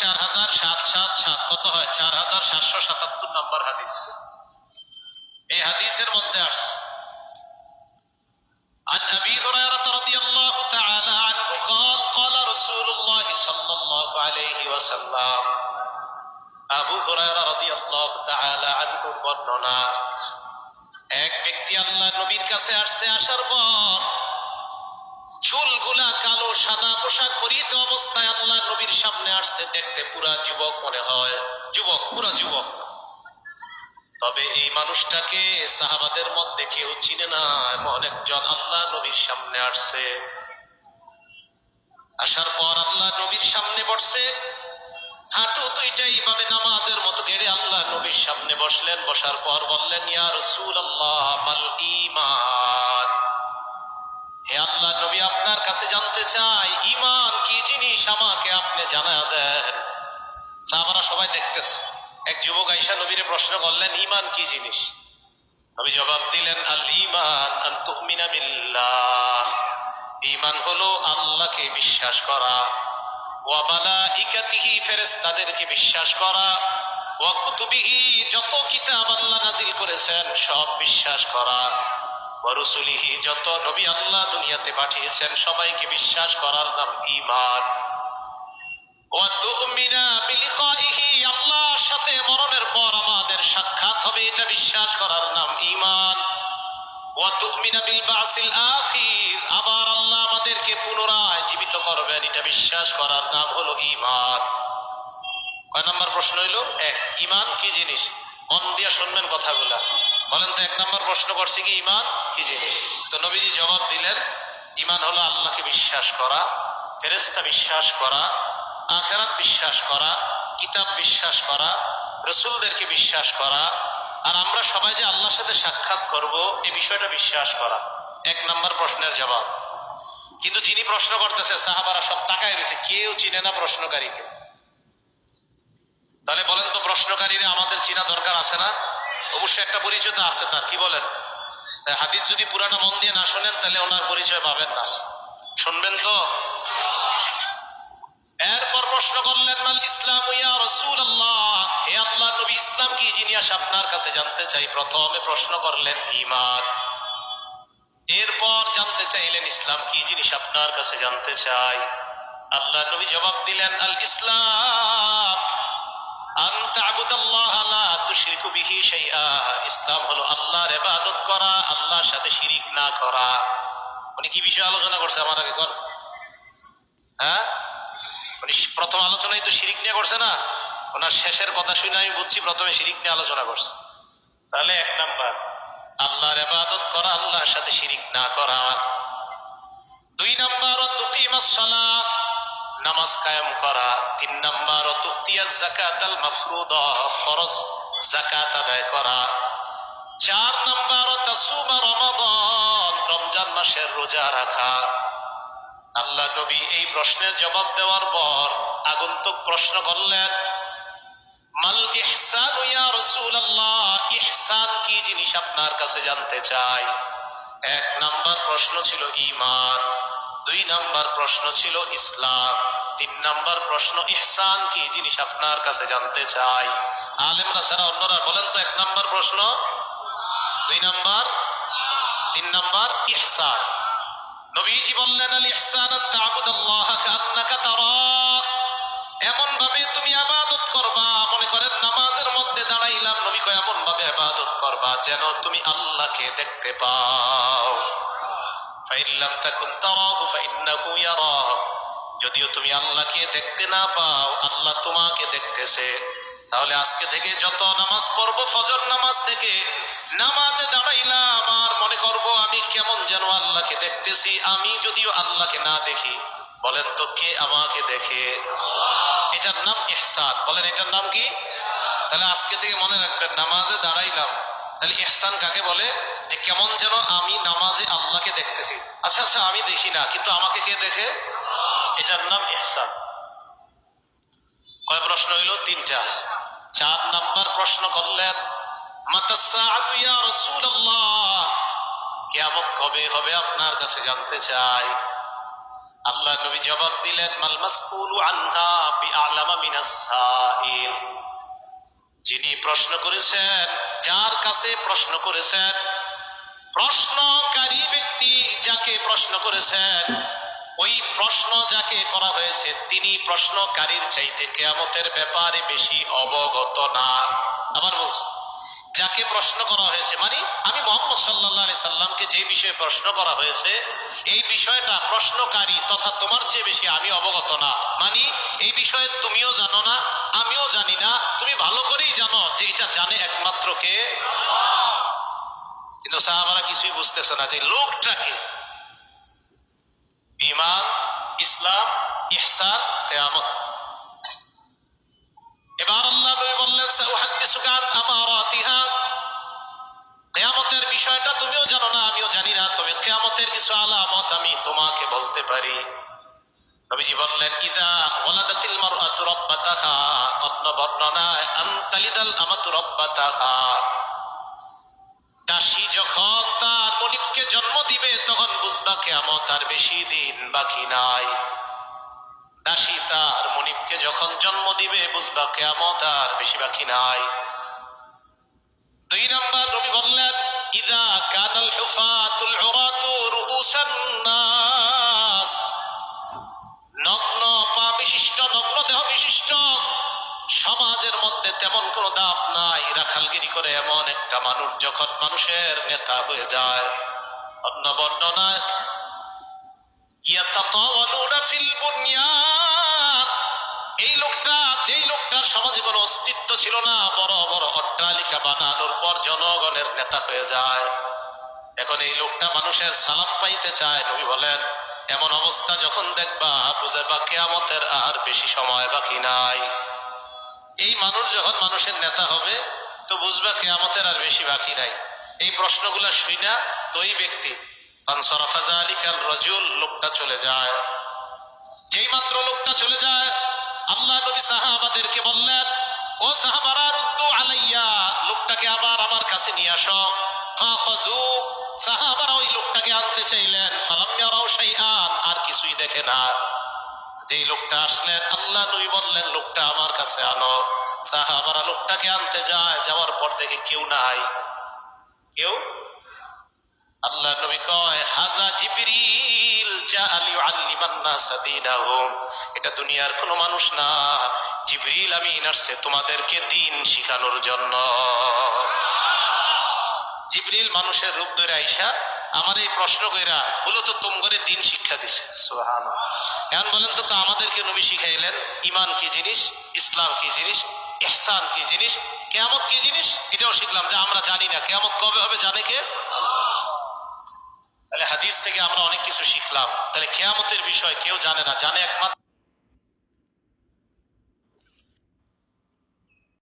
চার হাজার সাত সাত সাত কত হয় চার হাজার সাতশো সাতাত্তর নম্বর হাদিস এই হাদিসের মধ্যে আসছে عن ابي هريره رضي الله تعالى عنه قال قال رسول الله صلى الله عليه وسلم আবু হুরায়রা রাদিয়াল্লাহু তাআলা আনহু বর্ণনা এক ব্যক্তি আল্লাহ নবীর কাছে আসছে আসার পর চুলগুলা কালো, সাদা পোশাক পরিহিত অবস্থায় আল্লাহ নবীর সামনে আসছে। দেখতে পুরা যুবক মনে হয়। যুবক, পুরা যুবক। তবে এই মানুষটাকে সাহাবাদের মধ্যে কেউ চিনে না। এমন একজন আল্লাহ নবীর সামনে আসছে। আসার পর আল্লাহ নবীর সামনে বসছে। হাঁটু দুইটা এইভাবে নামাজের মতো গেড়ে আল্লাহ নবীর সামনে বসলেন। বসার পর বললেন, ইয়া রসুল আল্লাহ ইমান আল্লাহ, নবী আপনার কাছে জানতে চাই ইমান কি জিনিস আমাকে আপনি জানা দেন। সাহাবারা সবাই দেখতেছে। এক যুবক আইসা নবীরে প্রশ্ন করলেন ইমান কি জিনিস? নবী জবাব দিলেন, আল ইমান আন বিল্লাহ। ইমান হলো আল্লাহকে বিশ্বাস করা, ওয়া মালাইকাতিহি ফেরেশতাদেরকে বিশ্বাস করা, ওয়া কুতুবিহি যত কিতাব আল্লাহ নাজিল করেছেন সব বিশ্বাস করা। রুসুলিহি, যত নবী আল্লাহ দুনিয়াতে পাঠিয়েছেন, সবাইকে বিশ্বাস করার নাম বিলিকাইহি, আল্লাহর সাথে মরণের পর আমাদের সাক্ষাৎ হবে, এটা বিশ্বাস করার নাম আখির, আবার আল্লাহ আমাদেরকে পুনরায় জীবিত করবেন, এটা বিশ্বাস করার নাম হলো ঈমান। কয় নাম্বার প্রশ্ন হইল? এক, ঈমান কি জিনিস? মন দিয়া শুনবেন কথাগুলা। বলেন তো, এক নাম্বার প্রশ্ন করছে কি, ঈমান? কি জিনিস? তো নবীজি জবাব দিলেন, ঈমান হলো আল্লাহকে বিশ্বাস করা, ফেরেশতা বিশ্বাস করা, আখেরাত বিশ্বাস করা, কিতাব বিশ্বাস করা, রসুলদেরকে বিশ্বাস করা, আর আমরা সবাই যে আল্লাহর সাথে সাক্ষাৎ করব এই বিষয়টা বিশ্বাস করা। এক নাম্বার প্রশ্নের জবাব। কিন্তু যিনি প্রশ্ন করতেছে, সাহাবারা সব তাকায় রয়েছে, কেউ চিনে না প্রশ্নকারীকে। তাহলে বলেন তো প্রশ্নকারীরা আমাদের চিনা দরকার আছে না? অবশ্যই একটা পরিচয় তো আছে তার, কি বলেন? হাদিস যদি পুরাটা মন দিয়ে না শোনেন, তাহলে ওনার পরিচয় পাবেন না। শুনবেন তো? এরপর প্রশ্ন করলেন, মাল ইসলাম ইয়া রসুল হে আল্লাহ নবী, ইসলাম কি? জিনিস আপনার কাছে জানতে চাই, প্রথমে প্রশ্ন করলেন ইমান এরপর জানতে চাইলেন, ইসলাম কি? জিনিস আপনার কাছে জানতে চাই। আল্লাহ নবী জবাব দিলেন আল ইসলাম ইসলাম হলো আল্লাহর করা, আল্লাহর সাথে শিরিক না করা। উনি কি বিষয়ে আলোচনা করছে আমার আগে কর হ্যাঁ? উনি প্রথম আলোচনায় তো শিরিক নিয়ে করছে না? ওনার শেষের কথা শুনে আমি বুঝছি প্রথমে শিরিক নিয়ে আলোচনা করছে। তাহলে এক নাম্বার, আল্লাহর ইবাদত করা, আল্লাহর সাথে শিরিক না করা। দুই নাম্বার তুকিমাস সালাহ নামাজ কায়েম করা। তিন নাম্বার, তুতিয়া জাকাত আল মাফরুদা, ফরজ জাকাত আদায় করা। চার নাম্বার, তাসুমা রমাদান, রমজান মাসের রোজা রাখা। আল্লাহ নবী এই প্রশ্নের জবাব দেওয়ার পর আগন্তুক প্রশ্ন করলেন, মাল ইহসান ইয়া রাসূলুল্লাহ, ইহসান কি জিনিস আপনার কাছে জানতে চাই? এক নাম্বার প্রশ্ন ছিল ঈমান। দুই নাম্বার প্রশ্ন ছিল ইসলাম, তিন নাম্বার প্রশ্ন ইহসান কি জিনিস আপনার কাছে জানতে চাই। আলেমরা ছাড়া অন্যরা বলেন তো এক নাম্বার প্রশ্ন? দুই নাম্বার? তিন নাম্বার ইহসান। নবীজি বললেন, আল ইহসান তা'বুদাল্লাহ কান্নাকা তারাহ। এমন ভাবে তুমি আবাদত করবা, মনে করেন নামাজের মধ্যে দাঁড়াইলাম, নবী কয় এমন ভাবে আবাদত করবা যেন তুমি আল্লাহকে দেখতে পাও। যদিও তুমি আল্লাহকে দেখতে না পাও, আল্লাহ তোমাকে দেখতেছে। তাহলে আজকে থেকে যত নামাজ পড়ব, ফজর নামাজ থেকে নামাজে দাঁড়াইলাম আর মনে করব আমি কেমন যেন আল্লাহকে দেখতেছি, আমি যদিও আল্লাহকে না দেখি। বলেন তো কে আমাকে দেখে? এটার নাম এহসান বলেন এটার নাম কি? তাহলে আজকে থেকে মনে রাখবেন, নামাজে দাঁড়াইলাম। তাহলে ইহসান কাকে বলে? যে কেমন যেন আমি নামাজে আল্লাহকে দেখতেছি। আচ্ছা আচ্ছা আমি দেখি না, কিন্তু আমাকে কে দেখে? এটার নাম ইহসান। কয় প্রশ্ন হইল? তিনটা। চার নাম্বার প্রশ্ন করলেন কিয়ামত কবে হবে আপনার কাছে জানতে চাই। আল্লাহ নবী জবাব দিলেন, মাল মাসউলু যিনি প্রশ্ন করেছেন, যার কাছে প্রশ্ন করেছেন, প্রশ্নকারী ব্যক্তি যাকে প্রশ্ন করেছেন, ওই প্রশ্ন যাকে করা হয়েছে, তিনি প্রশ্নকারীর চাইতে কেয়ামতের ব্যাপারে বেশি অবগত না। আবার বলছি যাকে প্রশ্ন করা হয়েছে মানে আমি মোহাম্মদ সাল্লাহ সাল্লামকে যে বিষয়ে প্রশ্ন করা হয়েছে, এই বিষয়টা প্রশ্নকারী তথা তোমার চেয়ে বেশি আমি অবগত না। মানে এই বিষয়ে তুমিও জানো না, আমিও জানি না, তুমি ভালো করেই জানো যে এটা জানে একমাত্র কে? কিন্তু সাহাবারা কিছুই বুঝতেছে না যে লোকটাকে ইমান ইসলাম, ইহসান, কেয়ামত এবার আল্লাহ নবী বললেন কেয়ামতের বিষয়টা তুমিও জানো না, আমিও জানি না। তবে কেয়ামতের কিছু আলামত আমি তোমাকে বলতে পারি। নবীজি বললেন, ইদা মারআতু রাব্বাতাহা। অন্য বর্ণনায়, আনতালিদাল আমাতু রাব্বাতাহা। দাসী যখন তার মনিবকে জন্ম দিবে, তখন বুঝবা কেয়ামত আর বেশি দিন বাকি নাই। দাসী তার মনিবকে যখন জন্ম দিবে বুঝবা কেয়ামত আর বেশি বাকি নাই। দুই নাম্বার নবী বললেন, ইদা কানাল হুফাতুল নাস। নগ্ন পা বিশিষ্ট, নগ্ন দেহ বিশিষ্ট, সমাজের মধ্যে তেমন কোনো দাম নাই। রাখালগিরি করে এমন একটা মানুষ যখন মানুষের নেতা হয়ে যায়। অন্য বর্ণনায় ফিল সমাজে কোনো অস্তিত্ব ছিল না, বড় বড় অট্টালিকা বানানোর পর জনগণের নেতা হয়ে যায়। এখন এই লোকটা মানুষের সালাম পাইতে চায়, নবী বলেন, এমন অবস্থা যখন দেখবা, বুঝে বা কেয়ামতের আর বেশি সময় বাকি নাই। এই মানুষ যখন মানুষের নেতা হবে, তো বুঝবা কেয়ামতের আর বেশি বাকি নাই। এই প্রশ্নগুলো শুই না তো এই ব্যক্তি। ফানসরাফাজা আলিকাল রজুল, লোকটা চলে যায়। যেই মাত্র লোকটা চলে যায় আল্লাহ নবী সাহাবাদেরকে বললেন, ও সাহাবারা, রুদ্দু আলাইয়া, লোকটাকে আবার আমার কাছে নিয়ে আসো। ওই লোকটাকে আনতে চাইলেন। ফালাম আর কিছুই দেখে না। যেই লোকটা আসলেন, আল্লাহ বললেন, লোকটা আমার কাছে সাহাবারা লোকটাকে আনতে যায়, যাওয়ার পর দেখে কেউ নাই। কেউ আল্লাহ নবী কয় হাজা জিবরিল নাস দীনাহুম এটা দুনিয়ার কোনো মানুষ না। জিবরিল আসছে তোমাদেরকে দিন শিখানোর জন্য। জিবরিল মানুষের রূপ ধরে আইসা আমার এই প্রশ্ন কইরা বলো তো তুম করে দিন শিক্ষা দিছে? সুবহানাল্লাহ। এখন বলেন তো তো আমাদেরকে নবী শিখাইলেন ইমান কি জিনিস ইসলাম কি জিনিস ইহসান কি জিনিস কেয়ামত কি জিনিস? এটাও শিখলাম যে আমরা জানি না কেয়ামত কবে হবে জানে কে? তাহলে হাদিস থেকে আমরা অনেক কিছু শিখলাম। তাহলে খেয়ামতের বিষয় কেউ জানে না, জানে একমাত্র